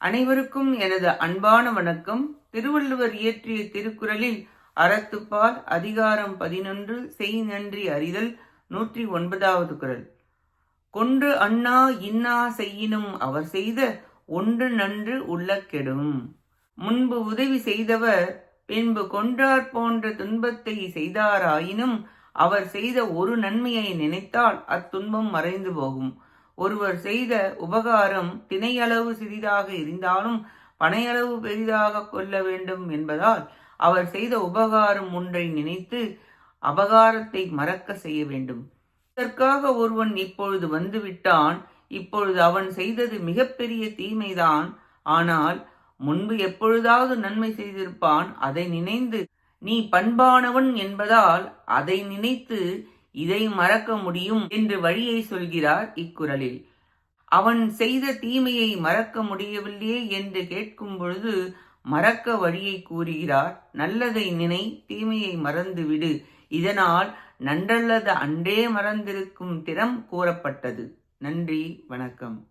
அனைவருக்கும் எனது அன்பான வணக்கம். திருவள்ளுவர் இயற்றிய திருக்குறளில் அறத்துப்பால் அதிகாரம் பதினொன்று செய் நன்றி அறிதல் நூற்றி ஒன்பதாவது குரல். கொன்று அண்ணா இன்னா செய்யினும் அவர் செய்த ஒன்று நன்று உள்ள கெடும். முன்பு உதவி செய்தவர் பின்பு கொன்றார் போன்ற துன்பத்தை செய்தாராயினும் அவர் செய்த ஒரு நன்மையை நினைத்தால் அத்துன்பம் மறைந்து போகும். ஒருவர் செய்த உபகாரம் திணையளவு சிறிதாக இருந்தாலும் பனையளவு பெரிதாக கொள்ள வேண்டும் என்பதால் அவர் செய்த உபகாரம் ஒன்றை நினைத்து அபகாரத்தை மறக்க செய்ய வேண்டும். இதற்காக ஒருவன் இப்பொழுது வந்துவிட்டான். இப்பொழுது அவன் செய்தது மிகப்பெரிய தீமைதான். ஆனால் முன்பு எப்பொழுதாவது நன்மை செய்திருப்பான். அதை நினைந்து நீ பண்பானவன் என்பதால் அதை நினைத்து இதை மறக்க முடியும் என்று வழியை சொல்கிறார் இக்குறளில். அவன் செய்த தீமையை மறக்க முடியவில்லையே என்று கேட்கும் பொழுது மறக்க வழியை கூறுகிறார் நல்லதை நினை தீமையை மறந்துவிடு. இதனால் நன்றல்லது அன்றே மறந்திருக்கும் திறம் கூறப்பட்டது. நன்றி வணக்கம்.